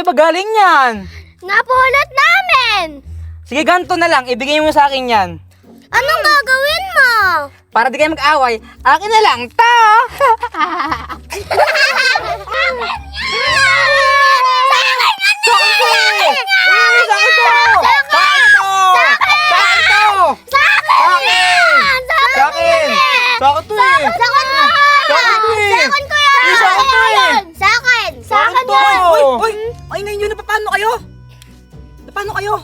Sa'yo galing yan? Napulot namin! Sige, ganito na lang. Ibigay mo sa akin yan. Anong gagawin mo? Para di kayo mag-away, akin na lang to! Sa akin! Sa akin to eh! Sakot mo! Sakot mo eh! Sakot ko yan! Eh, sakot mo eh! Sakot! Sakot to! yan! Uy, Uy! Ay, ngayon yun, paano kayo? Paano kayo?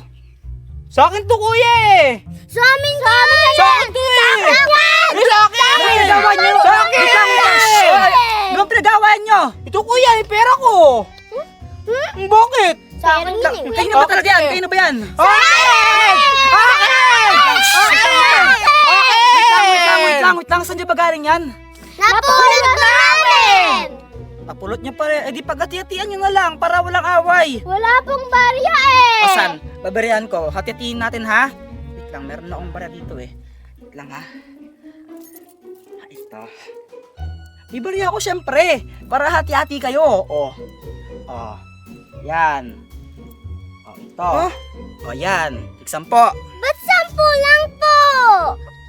Sa akin to kuya eh! Sa amin sa amin Sa akin to eh! Eh, sa akin! Nyo? Sa akin! Wait lang, wait lang. Shh! Ano pinagawa nyo? Ito kuya, yung pera ko! Hmm? Bakit? Sa akin yun eh. Kayo na ba talaga yan? Kayo na ba yan? Akin! Akin! Akin! Wait lang, wait lang, wait lang, wait lang. Saan nyo ba galing yan? Napulot namin! Napulot nyo pa rin. Eh di paghati-hatian nyo na lang para walang away. Wala pong barya eh! O san? Babarihan ko. Hati-hatiin natin ha? Wait lang, meron na akong bara dito eh. Wait lang ha. Ah, Ito. Bibarihan ko syempre. Para hati-hati kayo. O. O. Yan. O, ito. O, yan. Iksampo. Ba't sampu lang po?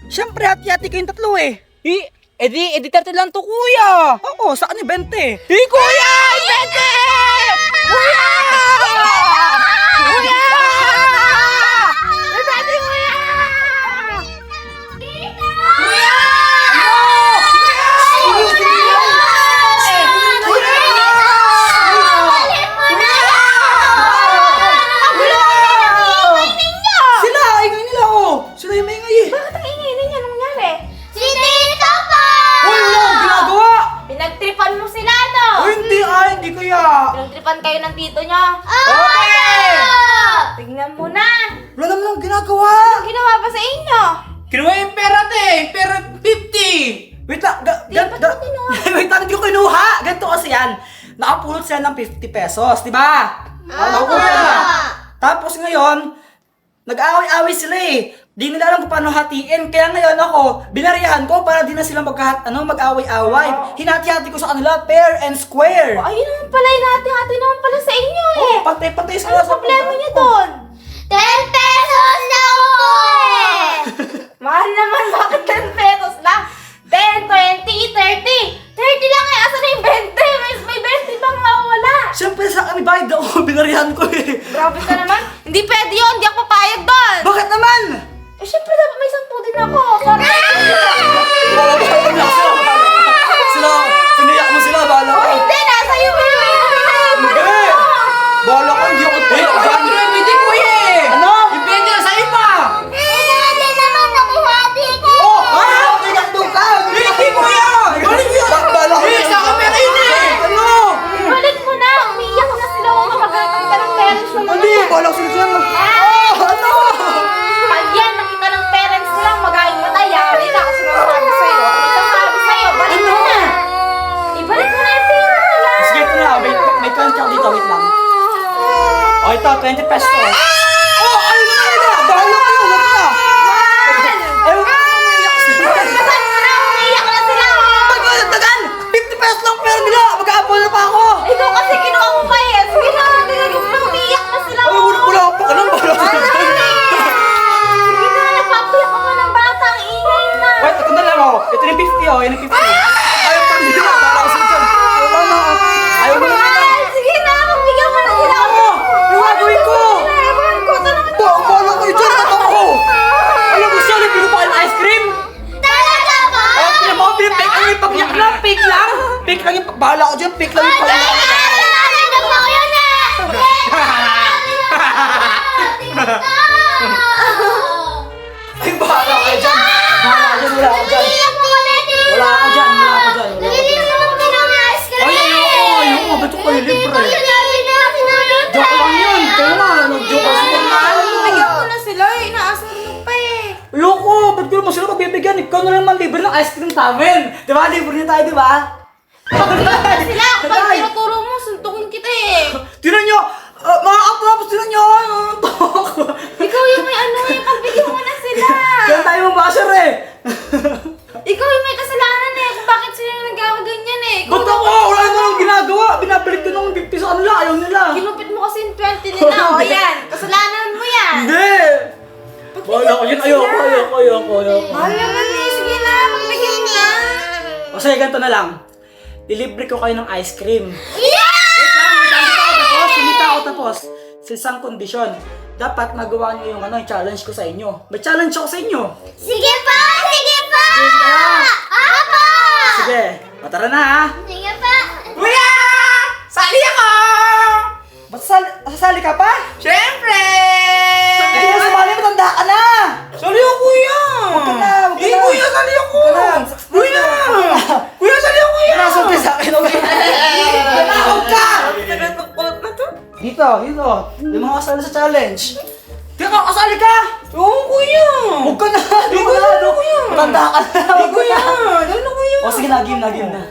Syempre, hati-hati kayong tatlo eh. Eh, edi, edi 30 lang to kuya! Oo, saan ni 20? Eh, kuya! Bente! Kuya! Kuya! Ginagawa! Ano ginawa ba sa inyo? Kinuha yung pera, te! Pera 50! Wait lang, ga, ga, ga, wait lang, hindi ko kinuha! Ganito kasi yan. Nakapulot sila ng 50 pesos, di ba? Ah, kuya. Tapos ngayon, nag-away-away sila eh. Di nila alam kung paano hatiin. Kaya ngayon ako, binarihan ko para di na sila magkahat, ano, mag-away-away. Hinati-hati ko sa kanila, pair and square. Ayun naman pala, hinati-hati naman pala sa inyo eh. Oh, patay-patay ano sila sa problema niyo doon? 10 pesos na! Mahal naman, bakit 10 pesos lang? 10, 20, 30. 30 lang eh, asa na yung 20? May, may 20 bang mawawala? Siyempre sa kami bayad ako, binarihan ko eh. Grabe ka naman. Hindi pwede yun, hindi ako papayag doon. Bakit naman? Eh, syempre dapat may 10 din ako. Para Wala ba kayo Ito. 20 pesos. Oh! Ano na? Bahala kayo. Wag na. Ay, wag na umiiyak sila. Mo na, na sila. Tagal, tagal! 50 pesos lang pera nila! Mag-aapol na pa ako! Ikaw kasi ko. Fake lang pagyak. Talaga ba ko yun eh? Ay, bahala kayo dyan. Bahala ka dyan. Wala ka, dyan. Wala ako dyan. Wala ako dyan. Ko! Ay, ayoko. Ayoko. Ba't ko kayo libre? Joke lang yun. Kaya nga, nag-joke lang sila. Bigyan mo na sila eh. Inaasar mo pa eh. Loko, ba't ko naman sila magbibigyan? Ikaw na naman libre ng ice cream sa amin. Di ba? Libre na tayo, di ba? Sila, Tagay. tinuturo mo, suntukin kita eh. Tinan nyo! Uh, mga kapapos, tinan nyo! Ano to? Ikaw yung may ano eh, pagbigyan mo na sila. Kaya tayo mabasher eh! Ikaw yung may kasalanan eh, kung bakit sila nagawa ganyan eh. Ba't ako? Wala na lang ginagawa! Binabalik ko ng 50 sa kanila. Ayaw nila. Kinupit mo kasi yung 20 nila. O yan, kasalanan mo yan. Hindi! Ayoko yun, ayoko, ayoko, ayoko, ayoko. Mahal naman eh. Sige na, magbigay mo na. O sige, ganito na lang. Lilibre ko kayo ng ice cream. Yeah! Wait lang, wait lang. Hindi pa ako tapos, hindi pa ako tapos. Sa isang kondisyon, dapat magawa niyo yung ano, yung challenge ko sa inyo. May challenge ako sa inyo. Sige pa! Sige pa! Game kayo. Apo! Sige, o tara na ha. Sige pa! Kuya! Sali ako! Ba't sasali, sasali ka pa? Siyempre! Hindi na sumali, matanda ka na! Sali ako, kuya! Huwag ka na, huwag ka Eh, kuya, sali ako! Huwag ka na, Dito, dito. Yung mga kasali sa challenge. Di ka, kasali ka! Oo, kuya! Huwag ka na! Di Di ka ko na! na, kuya! Matanda ka na! Di, Huwag ka kuya! na, kuya! O sige na, game na, game na.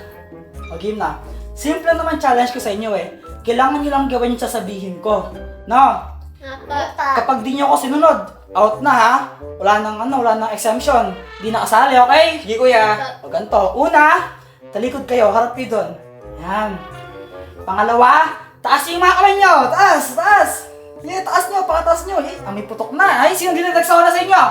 O game na. Simple naman challenge ko sa inyo eh. Kailangan nyo lang gawin yung sasabihin ko. No? Kapag di nyo ako sinunod, out na ha. Wala nang ano, wala nang exemption. Di na kasali, okay? Sige, kuya. O ganito. Una, talikod kayo, harap kayo doon. Yan. Pangalawa, Taas yung mga kamay nyo! Taas! Taas! Sige, taas nyo! Pakataas nyo! Yay! Amoy putok na! Ay, sino din nagsauna sa inyo?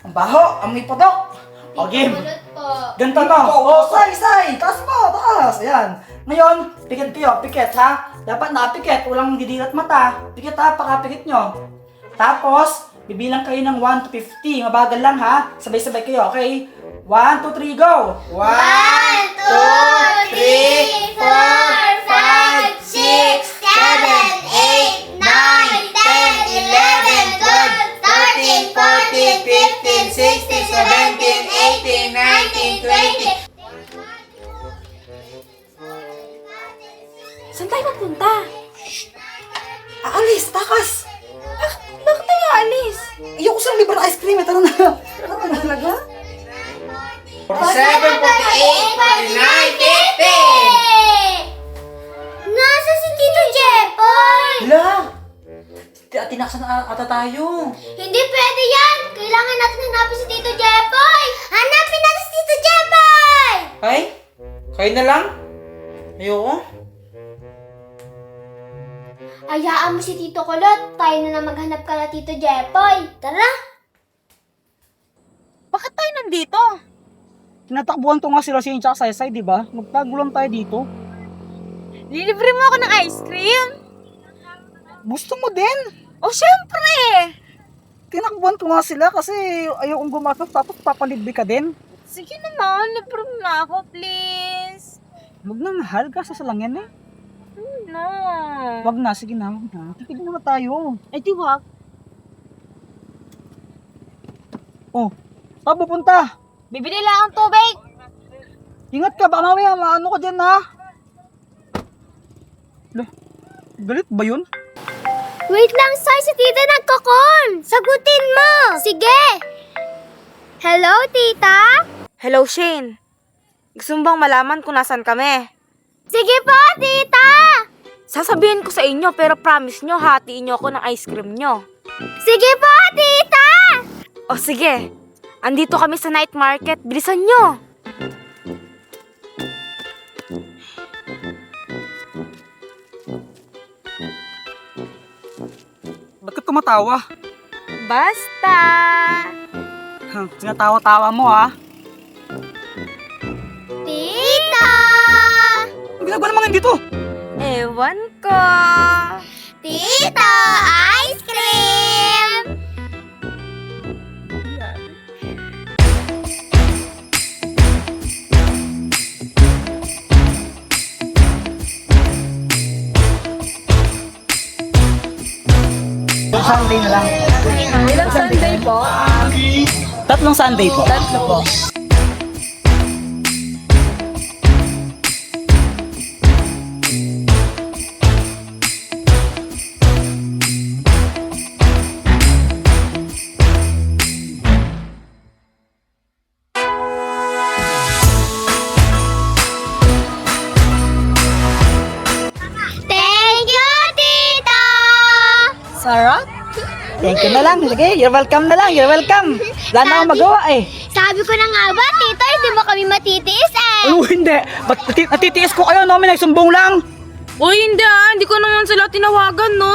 ang baho! Amoy putok! O, game! Balot po. O, say! Say! Taas mo! Taas! Ayan! Ngayon, pikit kayo. Pikit, ha? Dapat napikit. Walang didilat mata. Pikit, ha? Pakapikit nyo. Tapos, bibilang kayo ng 1 to 50. Mabagal lang, ha? Sabay-sabay kayo, okay? 1, 2, 3, go! 1, 2, 3, 4, sa libre ng ice cream. eh. Tara na. Tara na talaga. 47, 48, 49, 50! Nasa si Tito Jepoy? Hala! Tinaksan na ata tayo. Hindi pwede yan! Kailangan natin hanapin si Tito Jepoy! Hanapin natin si Tito Jepoy! Ay? Kayo na lang? Ayoko. Ayaan mo si Tito Kulot. Tayo na lang maghanap ka na Tito Jepoy. Tara! Bakit tayo nandito? Tinatakbuhan ko nga si Rosine tsaka Saysay, di ba? Magtago lang tayo dito. Lilibre mo ako ng ice cream? Gusto mo din? O syempre! Tinakbuhan ko nga sila kasi ayaw kong gumastos tapos papalibre ka din. Sige naman, libre mo na ako, please. Huwag na mahal, gastos lang yan eh. No. Huwag na, sige na, huwag na. Titigil na tayo. Ay, di wag. Oh, saan pupunta? Bibili lang ang tubig. Ingat ka, baka mamaya maano ka dyan ha. Lah, galit ba yun? Wait lang, Sai. Si Tita nagkakon. Sagutin mo. Sige. Hello, Tita? Hello, Shane. Gusto mo bang malaman kung nasan kami? Sige po, Tita. Sasabihin ko sa inyo, pero promise nyo, hatiin nyo ako ng ice cream nyo. Sige po, Tita. O sige, andito kami sa night market. Bilisan nyo. Ba't ka tumatawa? Basta! Hmm, Sinatawa-tawa mo ha. Tita. Ang ginagawa naman dito? Ewan ko. Tita, Tatlong Sunday po. Tatlo po. Thank you, Tita. Sarap? Thank you na lang. Sige, you're welcome na lang. You're welcome. Wala na akong magawa eh. Sabi ko na nga ba, Tita, hindi mo kami matitiis eh. Ano hindi? Ba't nati- natitiis ko kayo no? May nagsumbong lang. Uy, hindi ah. Hindi ko naman sila tinawagan, no?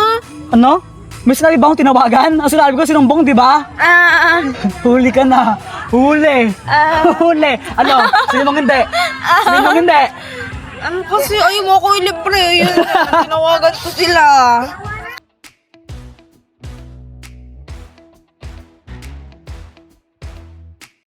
Ano? May sinabi ba akong tinawagan? Ang sinabi ko sinumbong, di ba? Ah, Huli ka na. Huli. Huli. Ano? Sino mong hindi? Sino mong hindi? ano kasi, ayaw mo ako ilibre. Yun, tinawagan ko sila.